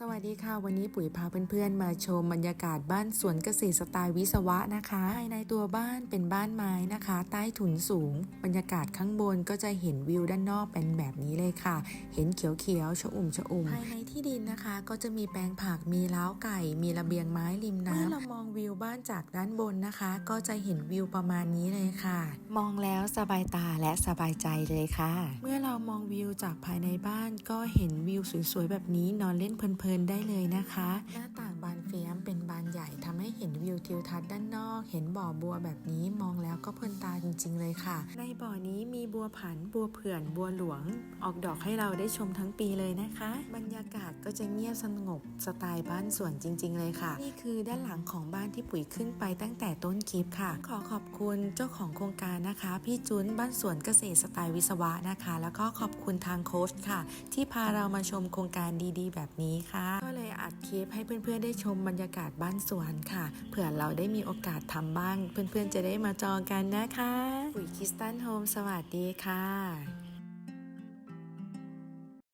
สวัสดีค่ะ วันนี้ปุ๋ยพาเพื่อนๆ มาชมบรรยากาศบ้านสวนเกษตรสไตล์วิศวะนะคะภายในตัวบ้านเป็นบ้านไม้นะคะ ใต้ถุนสูง บรรยากาศข้างบนก็จะเห็นวิวด้านนอกเป็นแบบนี้เลยค่ะ เห็นเขียวๆชะอุ่มชะอุ่มภายในที่ดินนะคะ ก็จะมีแปลงผักมีเล้าไก่ มีระเบียงไม้ริมน้ำเมื่อเรามองวิวบ้านจากด้านบนนะคะ ก็จะเห็นวิวประมาณนี้เลยค่ะ มองแล้วสบายตาและสบายใจเลยค่ะ เมื่อเรามองวิวจากภายในบ้านก็เห็นวิวสวยๆแบบนี้นอนเล่นเพลินลินได้เลยนะคะ หน้าต่างบานเฟียมเป็นบานใหญ่ทำให้เห็นวิวทิวทัศน์ด้านน อกเห็นบ่อบัวแบบนี้มองแล้วก็เพลินตาจริง ๆ เลยค่ะ ในบ่อนี้มีบัวผันบัวเผื่อนบัวหลวง ออกดอกให้เราได้ชมทั้งปีเลยนะคะ บรรยากาศก็จะเงียบสงบสไตล์บ้านสวนจริง ๆ เลยค่ะ นี่คือด้านหลังของบ้านที่ปุ๋ยขึ้นไปตั้งแต่ต้นคลิปค่ะ ขอขอบคุณเจ้าของโครงการนะคะ พี่จุนบ้านสวนเกษตรสไตล์วิศวะนะคะ แล้วก็ขอบคุณทางโค้ชค่ะ ที่พาเรามาชมโครงการดีๆ แบบนี้ค่ะ ก็เลยอัดคลิปให้เพื่อนๆได้ชมบรรยากาศบ้านสวนค่ะ เผื่อเราได้มีโอกาสทำบ้าง เพื่อนๆจะได้มาจองกันนะคะปุ๋ยคิสตันโฮมสวัสดีค่ะ